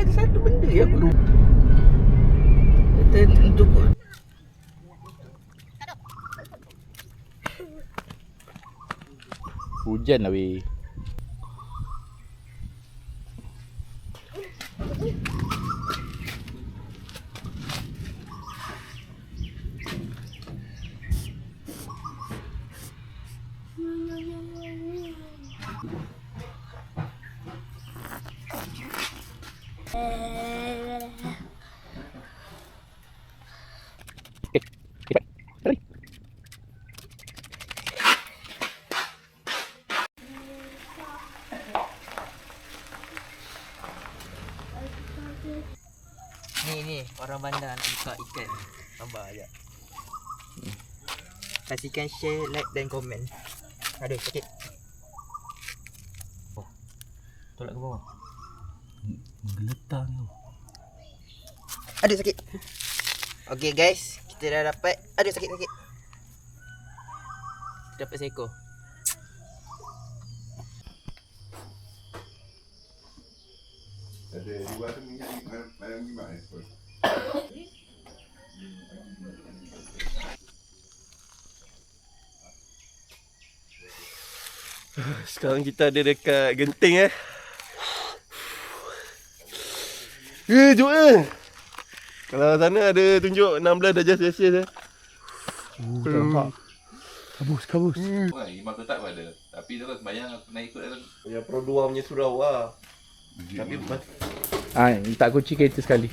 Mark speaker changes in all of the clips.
Speaker 1: ada satu benda yang aku lupa. Untuk
Speaker 2: Hujan lah weh. Eh, cepat. Lari.
Speaker 1: Ni ni orang buka ikan. Tambah aja. Kasihkan share, like dan komen. Ada sakit. Oh. Tolak ke bawah.
Speaker 2: Menggeletar tu.
Speaker 1: Ada sakit. Okay guys, kita dah dapat. Ada sakit sakit. Dapat seekor.
Speaker 3: Ada dua tu minyak ni malam malam lima ni.
Speaker 4: Sekarang kita ada dekat genting eh. Eh, jom eh. Kalau sana ada tunjuk 16 darjah Celsius eh.
Speaker 2: Kabus, kabus.
Speaker 5: Wah, imam tetap ada. Tapi terus sembahyang aku naik ikut dalam.
Speaker 4: Ya Pro 2 punya surau lah. Tapi mas-
Speaker 2: Ah, tak kunci kereta sekali.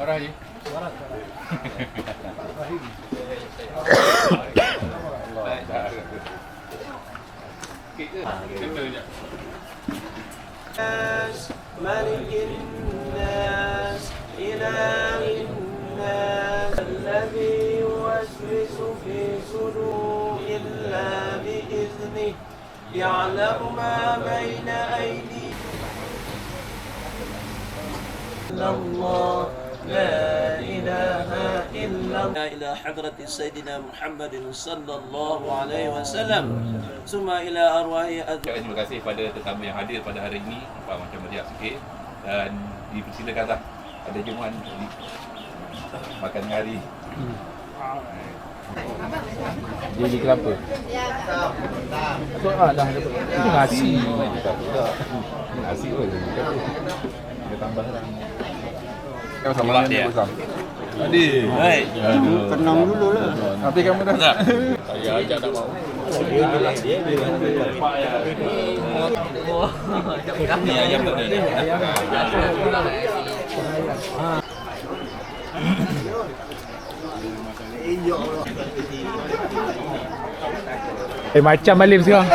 Speaker 5: Orang je.
Speaker 4: الناس ملك الناس إله الناس الذي يوسوس في صدور إلا بإذنه يعلم ما بين أيديهم الله لا إله إلا الله إلى حضرة سيدنا محمد صلى الله عليه وسلم ثم إلى أرواح
Speaker 5: Ucapkan terima kasih pada tetamu yang hadir pada hari ini. Nampak macam meriah sikit. Dan dipersilakanlah ada jemaah di makan hari.
Speaker 2: Dia di kelapa. Tu ah dah dapat. Ini nasi.
Speaker 5: Nasi pun. Dia tambah lah.
Speaker 3: Kau sama
Speaker 5: dia.
Speaker 3: Adik.
Speaker 4: Baik.
Speaker 3: Tenang dulu lah.
Speaker 5: Tapi kamu dah tak? Saya ajak tak mau. Ni ayam tak ada.
Speaker 2: Eh macam Alim sekarang.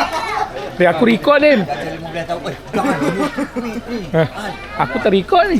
Speaker 2: Eh aku record Alim. Eh, aku tak record ni.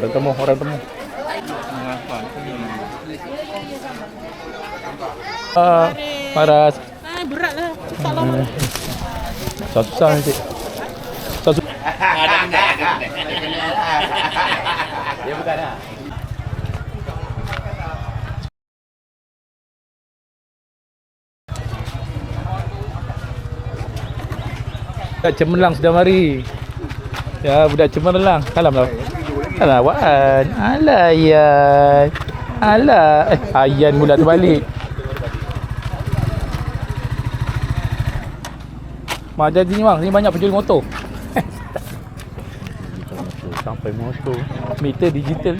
Speaker 2: Orang temu, orang temu Ah, para
Speaker 6: Ah, berat lah
Speaker 2: susah nanti. Susah. Budak cemerlang sudah mari. Ya, budak cemerlang. Salam lah. Salam Wan. Alah, Ayan. Alah. Eh, Ayan pula terbalik. Mak jadi ni bang, sini banyak penjual motor. Sampai motor. Meter digital.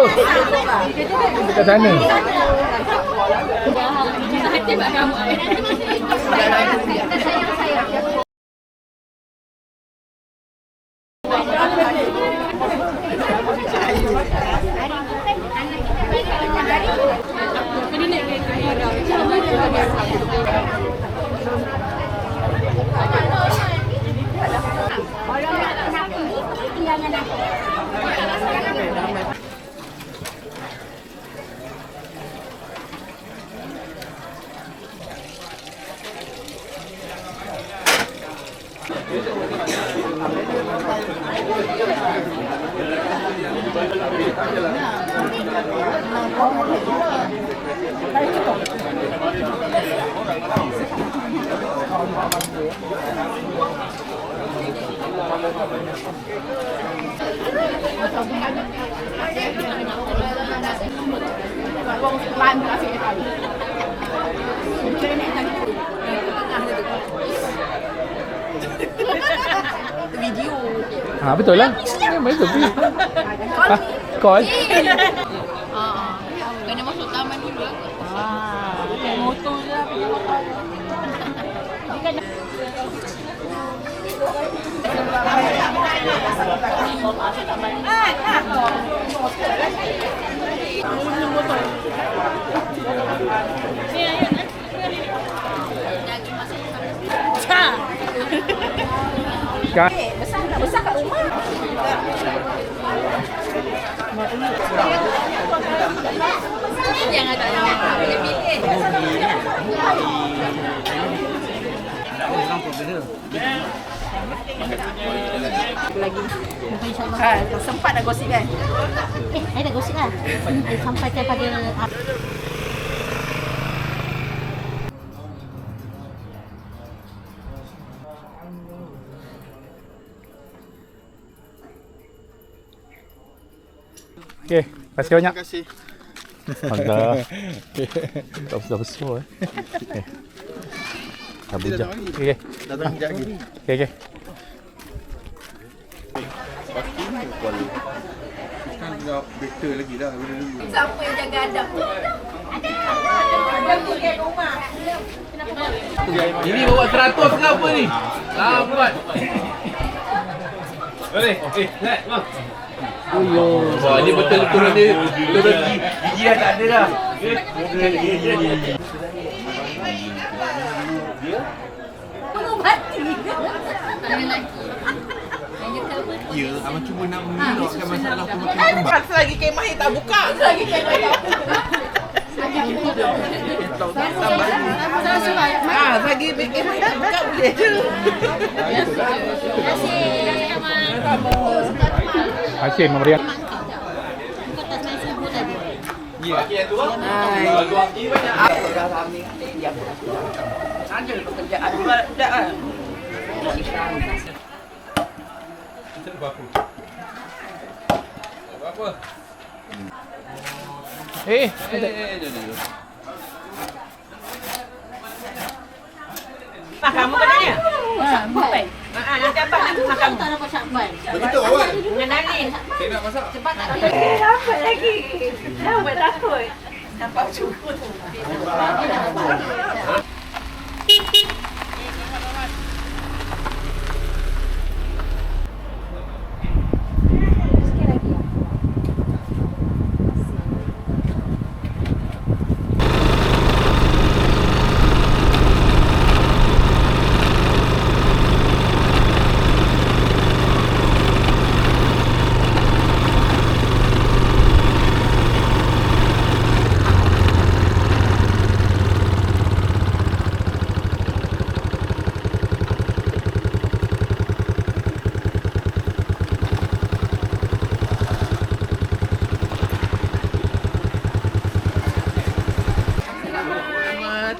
Speaker 2: Dito. Dito ka eh. Sakit ba kamu? Sana. Ha betul lah. Ya, betul. Ha, call.
Speaker 6: Ka basta ka, basta
Speaker 2: ka uma.
Speaker 6: Jangan tak nak pilih-pilih. Orang problem.
Speaker 7: Sempat dah gosip kan?
Speaker 8: Eh, saya dah gosip lah. Eh, Sampaikan pada
Speaker 2: Okey, terima kasih banyak.
Speaker 3: Terima kasih.
Speaker 2: Agak. Tak besar besar eh. Eh. Dah bujak. Okey, okey.
Speaker 3: Datang lagi. Kan nak better lagi dah.
Speaker 6: Siapa yang jaga adab tu?
Speaker 5: Ini bawa 100 ke apa ni? Lambat. Boleh. Eh, nak, bang. Wah, ni betul-betul ni. Betul gigi dah tak ada dah.
Speaker 3: Ya, abang cuma nak mengelakkan masalah tu makin kembang.
Speaker 7: Selagi kemah tak buka. Selagi kemah tak buka. Ah, selagi kemah tak buka boleh je.
Speaker 2: Hasil memberikan.
Speaker 7: Ada pekerjaan budak kan.
Speaker 2: Eh,
Speaker 7: Nah, kamu kan ni? Ha, baik. Ah, nanti abang nak makan.
Speaker 8: tak dapat syakban.
Speaker 3: Begitu awal.
Speaker 7: Dengan Nalin.
Speaker 3: Saya nak masak.
Speaker 8: Cepat tak
Speaker 7: Eh, lambat lagi. Lambat takut. Nampak cukup.